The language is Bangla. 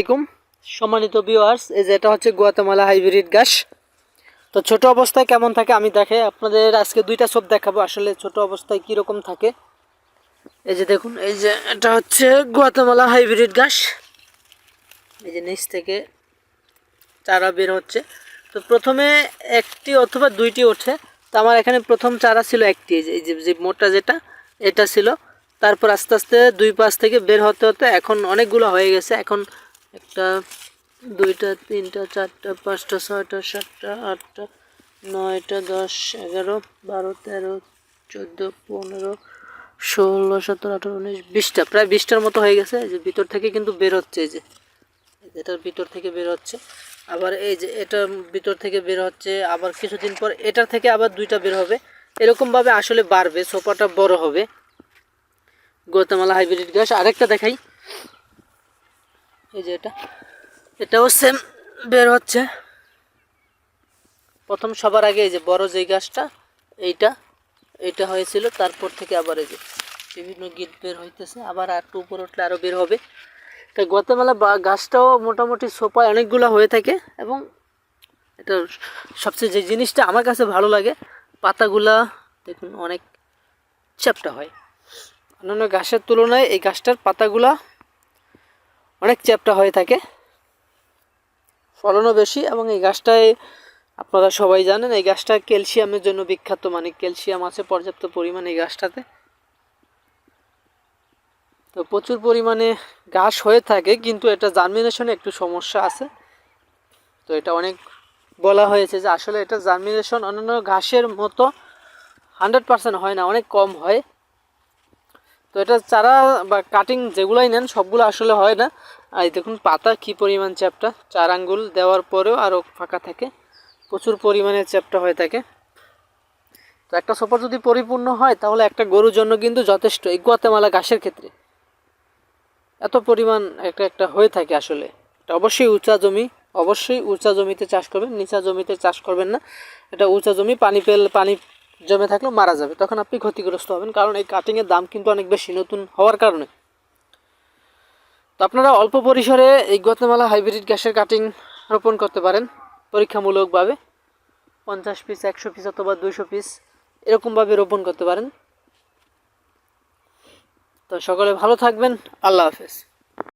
আলাইকুম। সম্মানিত ভিউয়ার্স এই যে এটা হচ্ছে গুয়াতেমালা হাইব্রিড ঘাস তো ছোট অবস্থায় কেমন থাকে আমি দেখে আপনাদের আজকে দুইটা সব দেখাবো, আসলে ছোট অবস্থায় কীরকম থাকে। এই যে দেখুন, এই যে এটা হচ্ছে গুয়াতেমালা হাইব্রিড ঘাস এই যে নিচ থেকে চারা বের হচ্ছে। তো প্রথমে একটি অথবা দুইটি ওঠে। তো আমার এখানে প্রথম চারা ছিল একটি এই যে যে মোটা যেটা, এটা ছিল। তারপর আস্তে আস্তে দুই পাশ থেকে বের হতে হতে এখন অনেকগুলো হয়ে গেছে। এখন একটা দুইটা, তিনটা, চারটা, পাঁচটা, ছয়টা, সাতটা, আটটা, নয়টা, দশ, এগারো, বারো, তেরো, চোদ্দ, পনেরো, ষোলো, সতেরো, আঠারো, উনিশ, বিশটা। প্রায় বিশটার মতো হয়ে গেছে। যে ভিতর থেকে কিন্তু বের হচ্ছে এই যে এটার ভিতর থেকে বের হচ্ছে আবার এই যে এটার ভিতর থেকে বের হচ্ছে, আবার কিছুদিন পর এটার থেকে আবার দুইটা বের হবে। এরকমভাবে আসলে বাড়বে, সোফাটা বড় হবে। গৌতমালা হাইব্রিড গাছ আরেকটা দেখাই। এই যে এটা। এটাও সেম বের হচ্ছে। প্রথম সবার আগে এই যে বড় যে গাছটা, এইটা এইটা হয়েছিল। তারপর থেকে আবার এই যে বিভিন্ন গিট বের হইতেছে। আবার আর একটু উপর উঠলে আরও বের হবে। তা গতবেলা বা গাছটাও মোটামুটি সোপায় অনেকগুলো হয়ে থাকে এবং এটা সবচেয়ে যে জিনিসটা আমার কাছে ভালো লাগে, পাতাগুলা দেখুন অনেক চ্যাপটা হয়। অন্যান্য গাছের তুলনায় এই গাছটার পাতাগুলা অনেক চ্যাপটা হয়ে থাকে। ফলনও বেশি এবং এই গাছটায় আপনারা সবাই জানেন, এই গাছটা ক্যালসিয়ামের জন্য বিখ্যাত মানে ক্যালসিয়াম আছে পর্যাপ্ত পরিমাণে এই গাছটাতে। তো প্রচুর পরিমাণে ঘাস হয়ে থাকে, কিন্তু এটা জার্মিনেশনে একটু সমস্যা আছে। তো এটা অনেক বলা হয়েছে যে আসলে এটা জার্মিনেশন অন্যান্য ঘাসের মতো হান্ড্রেড পার্সেন্ট হয় না, অনেক কম হয়। তো এটা চারা বা কাটিং যেগুলাই নেন, সবগুলো আসলে হয় না। আর দেখুন পাতা কি পরিমাণ চ্যাপটা চার আঙ্গুল দেওয়ার পরেও আরও ফাঁকা থাকে। প্রচুর পরিমাণে চ্যাপটা হয়ে থাকে। তো একটা সফর যদি পরিপূর্ণ হয়, তাহলে একটা গরুর জন্য কিন্তু যথেষ্ট। এই গুয়াতেমালা ঘাসের ক্ষেত্রে। এত পরিমাণ একটা একটা হয়ে থাকে আসলে। এটা অবশ্যই উঁচা জমি। অবশ্যই উঁচা জমিতে চাষ করবেন। নিচা জমিতে চাষ করবেন না। এটা উঁচা জমি, পানি পেল, পানি জমে থাকলেও মারা যাবে, তখন আপনি ক্ষতিগ্রস্ত হবেন। কারণ এই কাটিংয়ের দাম কিন্তু অনেক বেশি নতুন হওয়ার কারণে। তো আপনারা অল্প পরিসরে এই গতমালা হাইব্রিড গ্যাসের কাটিং রোপণ করতে পারেন, পরীক্ষামূলকভাবে। পঞ্চাশ পিস একশো পিস অথবা দুইশো পিস এরকমভাবে রোপণ করতে পারেন। তো সকলে ভালো থাকবেন, আল্লাহ হাফেজ।